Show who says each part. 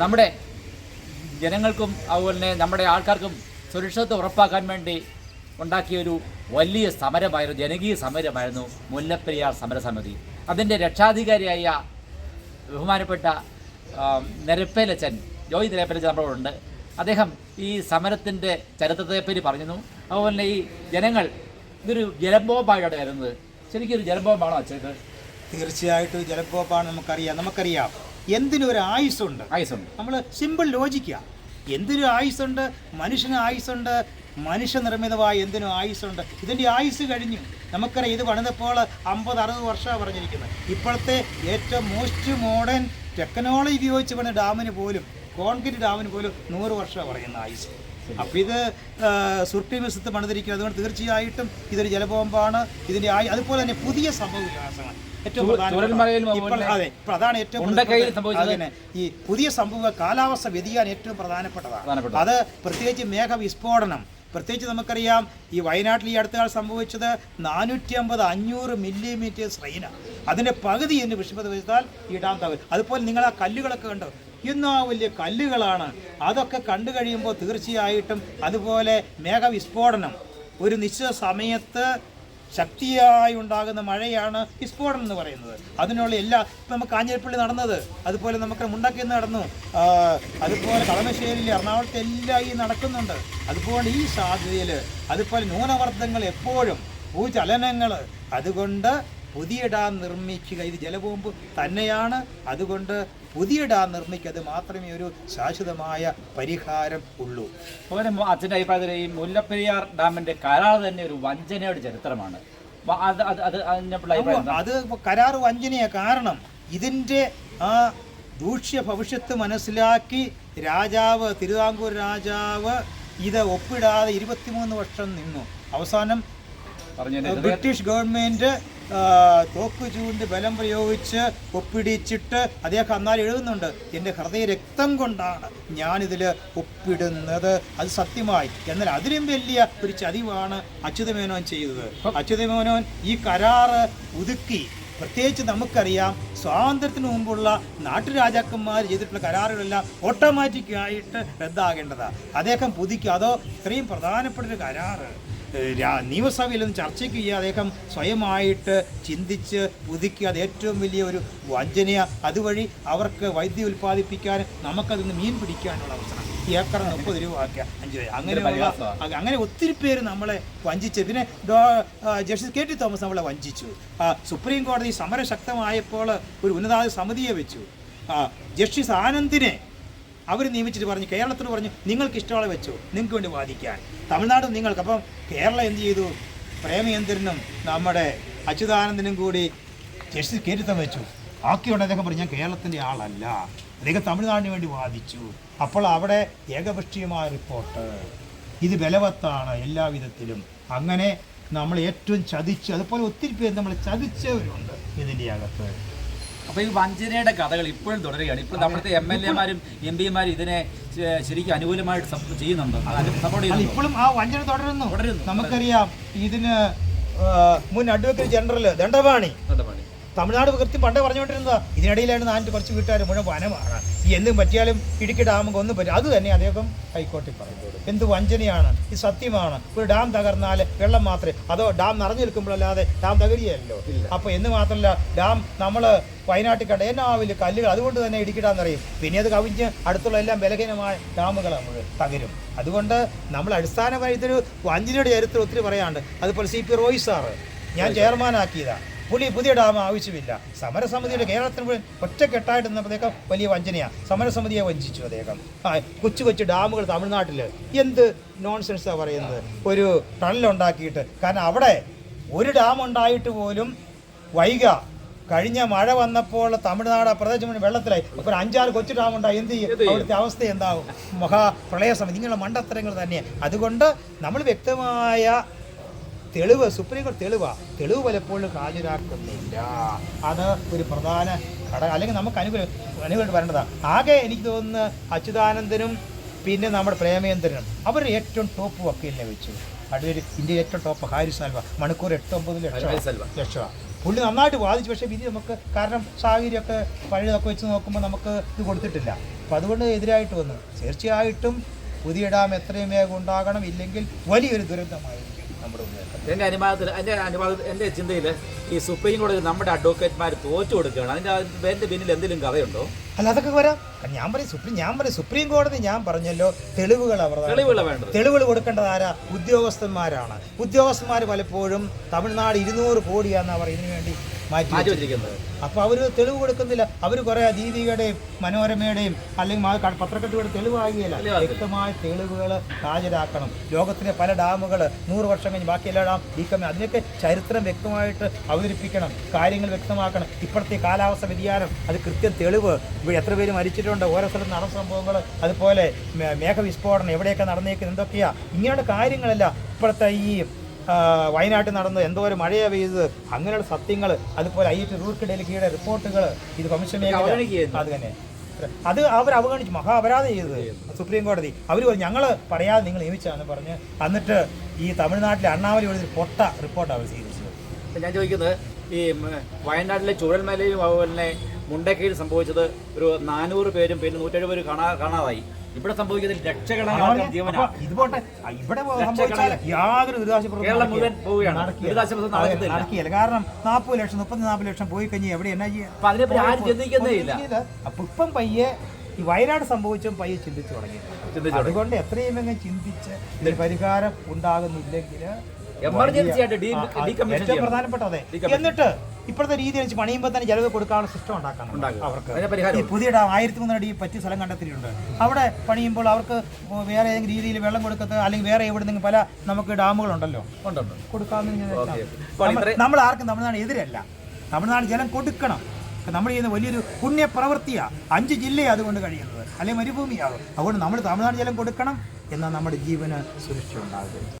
Speaker 1: നമ്മുടെ ജനങ്ങൾക്കും അതുപോലെ തന്നെ നമ്മുടെ ആൾക്കാർക്കും സുരക്ഷിതത്വം ഉറപ്പാക്കാൻ വേണ്ടി ഉണ്ടാക്കിയൊരു വലിയ സമരമായിരുന്നു ജനകീയ സമരമായിരുന്നു മുല്ലപ്പെരിയാർ സമരസമിതി. അതിന്റെ രക്ഷാധികാരിയായ ബഹുമാനപ്പെട്ട നിരപ്പേലച്ചൻ ജോയ് നിരപ്പേലച്ചൻ നമ്മളോടുണ്ട്. അദ്ദേഹം ഈ സമരത്തിന്റെ ചരിത്രത്തെപ്പറ്റി പറഞ്ഞു അതുപോലെ തന്നെ ഈ ജനങ്ങൾ ഇതൊരു ജലബോംബായിട്ടാണ് വരുന്നത് ശരിക്കും ഒരു ജലബോംബാണോ അച്ഛൻ
Speaker 2: തീർച്ചയായിട്ടും ജലബോംബാണ് നമുക്കറിയാം. നമുക്കറിയാം. എന്തിനൊരു ആയുസ്സുണ്ട്
Speaker 1: ആയുസ്സുണ്ട്
Speaker 2: നമ്മൾ സിമ്പിൾ ലോജിക്കാ എന്തിനും ആയുസ്സുണ്ട് മനുഷ്യന് ആയുസ്സുണ്ട് മനുഷ്യനിർമ്മിതമായ എന്തിനും ആയുസ്സുണ്ട് ഇതിന്റെ ആയുസ് കഴിഞ്ഞു. നമുക്കറിയാം ഇത് പണിതപ്പോൾ അമ്പത് അറുപത് വർഷമാണ് പറഞ്ഞിരിക്കുന്നത്. ഇപ്പോഴത്തെ ഏറ്റവും മോസ്റ്റ് മോഡേൺ ടെക്നോളജി ഉപയോഗിച്ച് പണിത ഡാമിന് പോലും കോൺക്രീറ്റ് ഡാമിന് പോലും നൂറ് വർഷമാണ് പറയുന്ന ആയുസ്. അപ്പോൾ ഇത് സുർട്ടി മിസത്ത് പണിതിരിക്കുന്നത് അതുകൊണ്ട് തീർച്ചയായിട്ടും ഇതൊരു ജലബോംബാണ്. ഇതിന്റെ ആയു അതുപോലെ തന്നെ പുതിയ സംഭവ വികാസങ്ങൾ ഏറ്റവും അതാണ് ഈ പുതിയ സംഭവ കാലാവസ്ഥ വ്യതിയാനം ഏറ്റവും പ്രധാനപ്പെട്ടതാണ്. അത് പ്രത്യേകിച്ച് മേഘ വിസ്ഫോടനം. പ്രത്യേകിച്ച് നമുക്കറിയാം ഈ വയനാട്ടിൽ ഈ അടുത്ത കാലം സംഭവിച്ചത് നാനൂറ്റി അമ്പത് അഞ്ഞൂറ് മില്ലിമീറ്റേഴ്സ് റെയിന അതിന്റെ പകുതി എന്ന് വിഷമത വെച്ചാൽ ഈ ഡാം തകരും അതുപോലെ നിങ്ങൾ ആ കല്ലുകളൊക്കെ കണ്ടോ? ഇന്നാ ആ വലിയ കല്ലുകളാണ്. അതൊക്കെ കണ്ടു കഴിയുമ്പോൾ തീർച്ചയായിട്ടും അതുപോലെ മേഘവിസ്ഫോടനം. ഒരു നിശ്ചിത സമയത്ത് ശക്തിയായി ഉണ്ടാകുന്ന മഴയാണ് വിസ്ഫോടനം എന്ന് പറയുന്നത്. അതിനുള്ള എല്ലാ ഇപ്പം നമുക്ക് കാഞ്ഞിരപ്പള്ളി നടന്നത് അതുപോലെ നമുക്ക് മുണ്ടക്കി നടന്നു. അതുപോലെ കളമശ്ശേരിയിൽ എറണാകുളത്ത് എല്ലാം ഈ നടക്കുന്നുണ്ട്. അതുപോലെ ഈ സാധ്യതയിൽ അതുപോലെ ന്യൂനമർദ്ദങ്ങൾ എപ്പോഴും ഭൂചലനങ്ങൾ അതുകൊണ്ട് പുതിയ ഡാം നിർമ്മിക്കുക ഇത് ജലബോംബ് തന്നെയാണ്. അതുകൊണ്ട് പുതിയ ഡാം നിർമ്മിക്കുക അത് മാത്രമേ ഒരു ശാശ്വതമായ പരിഹാരം ഉള്ളൂ.
Speaker 1: അതുപോലെ അച്ഛന്റെ അഭിപ്രായത്തിൽ ഈ മുല്ലപ്പെരിയാർ ഡാമിന്റെ കരാർ തന്നെ ഒരു വഞ്ചനയുടെ ചരിത്രമാണ്. അത് അത് അത്
Speaker 2: അത് കരാർ വഞ്ചനയ കാരണം. ഇതിന്റെ ആ ദൂഷ്യ ഭവിഷ്യത്ത് മനസ്സിലാക്കി രാജാവ് തിരുവിതാംകൂർ രാജാവ് ഇത് ഒപ്പിടാതെ ഇരുപത്തിമൂന്ന് വർഷം നിന്നു. അവസാനം ബ്രിട്ടീഷ് ഗവൺമെന്റ് ആ, തോക്ക് ചൂണ്ട് ബലം പ്രയോഗിച്ച് ഒപ്പിടിച്ചിട്ട് അദ്ദേഹം അന്നാൽ എഴുതുന്നുണ്ട് എന്റെ ഹൃദയ രക്തം കൊണ്ടാണ് ഞാനിതിൽ ഒപ്പിടുന്നത്. അത് സത്യമായി. എന്നാൽ അതിലും വലിയ ഒരു ചതിവാണ് അച്യുതമേനോൻ ചെയ്തത്. അച്യുതമേനോൻ ഈ കരാറ് പുതുക്കി പ്രത്യേകിച്ച് നമുക്കറിയാം സ്വാതന്ത്ര്യത്തിന് മുമ്പുള്ള നാട്ടുരാജാക്കന്മാർ ചെയ്തിട്ടുള്ള കരാറുകളെല്ലാം ഓട്ടോമാറ്റിക്കായിട്ട് റദ്ദാകേണ്ടതാണ് അദ്ദേഹം പുതുക്കി അതോ ഇത്രയും പ്രധാനപ്പെട്ട ഒരു കരാറ് നിയമസഭയിലൊന്നും ചർച്ചയ്ക്ക് ചെയ്യുക അദ്ദേഹം സ്വയമായിട്ട് ചിന്തിച്ച് പുതുക്കി അത് ഏറ്റവും വലിയ ഒരു വഞ്ചനയ. അതുവഴി അവർക്ക് വൈദ്യുതി ഉൽപ്പാദിപ്പിക്കാൻ നമുക്കതിൽ നിന്ന് മീൻ പിടിക്കാനുള്ള അവസരം. ഏക്കർ മുപ്പത് രൂപ ആക്കിയ അഞ്ച് രൂപ അങ്ങനെയുള്ള
Speaker 1: പരിഹാസമാ.
Speaker 2: അ- അങ്ങനെ ഒത്തിരി പേര് നമ്മളെ വഞ്ചിച്ചു. പിന്നെ ജസ്റ്റിസ് കെ ടി തോമസ് നമ്മളെ വഞ്ചിച്ചു. സുപ്രീം കോടതി സമരം ശക്തമായപ്പോൾ ഒരു ഉന്നതാധി സമിതിയെ വെച്ചു ജസ്റ്റിസ് ആനന്ദിനെ അവർ നിയമിച്ചിട്ട് പറഞ്ഞു കേരളത്തോട് പറഞ്ഞു നിങ്ങൾക്ക് ഇഷ്ടമുള്ള വെച്ചു നിങ്ങൾക്ക് വേണ്ടി വാദിക്കാൻ. തമിഴ്നാട് നിങ്ങൾക്ക് അപ്പം കേരളം എന്ത് ചെയ്തു? പ്രേമചന്ദ്രനും നമ്മുടെ അച്യുതാനന്ദനും കൂടി ജസ്റ്റിസ് കേട്ടിത്തം വെച്ചു. ബാക്കിയുണ്ട് അദ്ദേഹം പറഞ്ഞു ഞാൻ കേരളത്തിന്റെ ആളല്ല. അദ്ദേഹം തമിഴ്നാടിന് വേണ്ടി വാദിച്ചു. അപ്പോൾ അവിടെ ഏകപക്ഷീയമായ റിപ്പോർട്ട്. ഇത് ബലവത്താണ് എല്ലാവിധത്തിലും അങ്ങനെ നമ്മൾ ഏറ്റവും ചതിച്ച് അതുപോലെ ഒത്തിരി പേര് നമ്മൾ ചതിച്ചവരുണ്ട് ഇതിന്റെ അകത്ത്.
Speaker 1: അപ്പൊ ഈ വഞ്ചനയുടെ കഥകൾ ഇപ്പോഴും തുടരുകയാണ്. ഇപ്പോൾ നമ്മുടെ എം എൽ എമാരും എം പിമാരും ഇതിനെ ശരിക്കും അനുകൂലമായിട്ട് ചെയ്യുന്നുണ്ട്?
Speaker 2: ഇപ്പോഴും ആ വഞ്ചന തുടരുന്നു.
Speaker 1: തുടരുന്നു.
Speaker 2: നമുക്കറിയാം ഇതിന് മുൻ അഡ്വക്കേറ്റ് ജനറൽ ദണ്ഡപാണി. തമിഴ്നാട് കൃത്യം പണ്ടേ പറഞ്ഞുകൊണ്ടിരുന്നത്. ഇതിനിടയിലാണ് നാട്ടിൽ കുറച്ച് വീട്ടുകാർ മുഴുവൻ വനമാണ് ഈ എന്തും പറ്റിയാലും ഇടുക്കി ഡാമുക്ക് ഒന്നും പറ്റും അത് തന്നെ അദ്ദേഹം ഹൈക്കോടതി പറഞ്ഞു. എന്ത് വഞ്ചനയാണ്. ഇത് സത്യമാണ്. ഒരു ഡാം തകർന്നാൽ വെള്ളം മാത്രമേ അതോ ഡാം നിറഞ്ഞു നിൽക്കുമ്പോഴല്ലാതെ ഡാം തകരിയല്ലോ അപ്പോൾ എന്ന് മാത്രമല്ല ഡാം നമ്മൾ വയനാട്ടിൽ കണ്ട എന്നാ വലിയ കല്ലുകൾ അതുകൊണ്ട് തന്നെ ഇടുക്കി ഡാം നിറയും. പിന്നെ അത് കവിഞ്ഞ് അടുത്തുള്ള എല്ലാം ബലഹീനമായ ഡാമുകൾ നമ്മൾ തകരും. അതുകൊണ്ട് നമ്മൾ അടിസ്ഥാനമായി ഇതൊരു വഞ്ചനയുടെ ചരിത്രം ഒത്തിരി പറയാണ്ട് അതുപോലെ സി പി റോയ് സാറ് ഞാൻ ചെയർമാനാക്കിയതാണ് പുള്ളി പുതിയ ഡാം ആവശ്യമില്ല. സമരസമിതിയുടെ കേരളത്തിന് മുഴുവൻ ഒറ്റക്കെട്ടായിട്ട് നിന്നപ്പോഴത്തേക്കും വലിയ വഞ്ചനയാണ് സമരസമിതിയെ വഞ്ചിച്ചു അദ്ദേഹം. ആ കൊച്ചു കൊച്ചു ഡാമുകൾ തമിഴ്നാട്ടിൽ എന്ത് നോൺസെൻസാണ് പറയുന്നത്? ഒരു ടണലുണ്ടാക്കിയിട്ട് കാരണം അവിടെ ഒരു ഡാം ഉണ്ടായിട്ട് പോലും വൈക. കഴിഞ്ഞ മഴ വന്നപ്പോൾ തമിഴ്നാട് ആ പ്രദേശം മുഴുവൻ വെള്ളത്തിലായി. അപ്പോൾ അഞ്ചാറ് കൊച്ചു ഡാം ഉണ്ടായി. എന്ത് ചെയ്യും? അവിടുത്തെ അവസ്ഥ എന്താവും? മഹാപ്രളയ സമിതി. ഇങ്ങനെയുള്ള മണ്ടത്തരങ്ങൾ തന്നെയാണ് അതുകൊണ്ട് നമ്മൾ വ്യക്തമായ തെളിവ് സുപ്രീം കോടതി തെളിവാ. തെളിവ് പലപ്പോഴും ഹാജരാക്കുന്നില്ല. അത് ഒരു പ്രധാന ഘടകം അല്ലെങ്കിൽ നമുക്ക് അനുകൂലം അനുകൂലം വരേണ്ടതാണ് ആകെ എനിക്ക് തോന്നുന്നു അച്യുതാനന്ദനും പിന്നെ നമ്മുടെ പ്രേമേന്ദ്രനും. അവർ ഏറ്റവും ടോപ്പ് വക്കീലിനെ വെച്ചു. അഡ്വക്കേറ്റ് ഇന്ത്യ ഏറ്റവും ടോപ്പ് ഹാരിസ് ആൽവ മണിക്കൂർ എട്ട് ഒമ്പത് ലക്ഷം. ലക്ഷമാണ് പുള്ളി നന്നായിട്ട് വാദിച്ചു. പക്ഷേ വിധി നമുക്ക് കാരണം സാഹചര്യമൊക്കെ പഴയതൊക്കെ വെച്ച് നോക്കുമ്പോൾ നമുക്ക് ഇത് കൊടുത്തിട്ടില്ല. അപ്പം അതുകൊണ്ട് എതിരായിട്ട് വന്നു. തീർച്ചയായിട്ടും പുതിയ ഡാം എത്രയും വേഗം ഉണ്ടാകണം. ഇല്ലെങ്കിൽ വലിയൊരു ദുരന്തമായിരിക്കും നമ്മുടെ
Speaker 1: എന്റെ അനുമാനത്തിൽ എന്റെ അനുവാദ എന്റെ ചിന്തയിൽ ഈ സുപ്രീം കോടതി നമ്മുടെ അഡ്വക്കേറ്റ്മാർ തോറ്റു കൊടുക്കുകയാണ്. അതിന്റെ അതിന്റെ പിന്നിൽ എന്തെങ്കിലും കഥയുണ്ടോ?
Speaker 2: അല്ല അതൊക്കെ വരാം. ഞാൻ പറയും സുപ്രീം ഞാൻ പറയും സുപ്രീം കോടതി ഞാൻ പറഞ്ഞല്ലോ തെളിവുകൾ അവർ തെളിവുകൾ കൊടുക്കേണ്ടത് ആരാ? ഉദ്യോഗസ്ഥന്മാരാണ്. ഉദ്യോഗസ്ഥന്മാർ പലപ്പോഴും തമിഴ്നാട് ഇരുന്നൂറ് കോടിയാണെന്ന് അവർ ഇതിനു വേണ്ടി മാറ്റി
Speaker 1: വെച്ചിരിക്കുന്നത്.
Speaker 2: അപ്പോൾ അവർ തെളിവ് കൊടുക്കുന്നില്ല. അവർ കുറേ ദീപികയുടെയും മനോരമയുടെയും അല്ലെങ്കിൽ പത്രക്കെട്ടുകളുടെ തെളിവാകിയല്ല. വ്യക്തമായ തെളിവുകൾ ഹാജരാക്കണം. ലോകത്തിലെ പല ഡാമുകൾ നൂറ് വർഷം കഴിഞ്ഞ് ബാക്കി എല്ലാ ഡാം ഈ കമ്മി അതിനൊക്കെ ചരിത്രം വ്യക്തമായിട്ട് അവതരിപ്പിക്കണം. കാര്യങ്ങൾ വ്യക്തമാക്കണം. ഇപ്പോഴത്തെ കാലാവസ്ഥ വ്യതിയാനം അത് കൃത്യം തെളിവ്. എത്ര പേര് മരിച്ചിട്ടുണ്ട് ഓരോ സ്ഥലത്ത് നടന്ന സംഭവങ്ങൾ അതുപോലെ മേഘവിസ്ഫോടനം എവിടെയൊക്കെ നടന്നേക്കുന്നത് എന്തൊക്കെയാ? ഇങ്ങനെയുള്ള കാര്യങ്ങളല്ല ഇപ്പോഴത്തെ ഈ വയനാട്ടിൽ നടന്നത് എന്തോ ഒരു മഴയാണ് പെയ്തത് അങ്ങനെയുള്ള സത്യങ്ങൾ അതുപോലെ ഐ ടി റൂർക്ക് ഡൽഹിയുടെ റിപ്പോർട്ടുകൾ ഇത് കമ്മീഷൻ അത് തന്നെ. അത് അവർ അവഗണിച്ചു. മഹാ അപരാധം ചെയ്തത് സുപ്രീം കോടതി. അവർ പറഞ്ഞു ഞങ്ങൾ പറയാതെ നിങ്ങൾ നിയമിച്ചാന്ന് പറഞ്ഞ് എന്നിട്ട് ഈ തമിഴ്നാട്ടിലെ അണ്ണാമലി ഒരു പൊട്ട റിപ്പോർട്ട് അവർ സ്വീകരിച്ചത്.
Speaker 1: ഞാൻ ചോദിക്കുന്നത് ഈ വയനാട്ടിലെ ചുഴൽമലയും അതുപോലെ തന്നെ മുണ്ടക്കയിൽ സംഭവിച്ചത് ഒരു നാനൂറ് പേരും പിന്നെ നൂറ്റെഴുപത് പേര് കാണാ കാണാതായി. ഇവിടെ സംഭവിക്കുന്നത് ലക്ഷക്കണക്കിന് ജീവനാണ്.
Speaker 2: ഇത് പോട്ടെ. ആ, ഇവിടെ സംഭവിച്ചാൽ യാതൊരു ദുരിതാശ്വാസ
Speaker 1: കേരളം മുഴുവൻ പോവുകയാണ്. ദുരിതാശ്വാസ പ്രവർത്തനം നടക്കുന്നില്ല.
Speaker 2: നടക്കില്ല. കാരണം നാൽപ്പത് ലക്ഷം മുപ്പത്തി നാൽപ്പത് ലക്ഷം പോയി കഴിഞ്ഞാൽ എവിടെ എന്നാ ചെയ്യാ?
Speaker 1: അപ്പൊ അതിനെപ്പറ്റി ആരും ചിന്തിക്കുന്നേ ഇല്ല.
Speaker 2: അപ്പൊ ഇപ്പം പയ്യെ ഈ വയനാട് സംഭവിച്ചും പയ്യെ ചിന്തിച്ചു തുടങ്ങി. അതുകൊണ്ട് എത്രയും വേഗം ചിന്തിച്ച് ഇതിന് പരിഹാരം ഉണ്ടാകുന്നില്ലെങ്കിൽ
Speaker 1: എമർജൻസി ആയിട്ട്
Speaker 2: ഏറ്റവും പ്രധാനപ്പെട്ട അതെ എന്നിട്ട് ഇപ്പോഴത്തെ രീതി വെച്ച് പണിയുമ്പോൾ തന്നെ ജലവ് കൊടുക്കാനുള്ള സിസ്റ്റം ഉണ്ടാക്കണം അവർക്ക്. ഈ പുതിയ ഡാം ആയിരത്തി മുന്നൂറ് അടി പറ്റിയ സ്ഥലം കണ്ടെത്തിയിട്ടുണ്ട്. അവിടെ പണിയുമ്പോൾ അവർക്ക് വേറെ ഏതെങ്കിലും രീതിയിൽ വെള്ളം കൊടുക്കത്ത് അല്ലെങ്കിൽ വേറെ എവിടെ നിന്ന് പല നമുക്ക് ഡാമുകളുണ്ടല്ലോ.
Speaker 1: ഉണ്ടല്ലോ.
Speaker 2: കൊടുക്കാമെന്ന് നമ്മൾ ആർക്കും തമിഴ്നാട് എതിരല്ല. തമിഴ്നാട് ജലം കൊടുക്കണം. നമ്മൾ ചെയ്യുന്ന വലിയൊരു പുണ്യപ്രവൃത്തിയാണ് അഞ്ച് ജില്ലയാണ് അതുകൊണ്ട് കഴിയുന്നത്. അല്ലെങ്കിൽ മരുഭൂമിയാകും അതുകൊണ്ട് നമ്മൾ തമിഴ്നാട് ജലം കൊടുക്കണം. എന്നാൽ നമ്മുടെ ജീവന് സുരക്ഷ ഉണ്ടാകും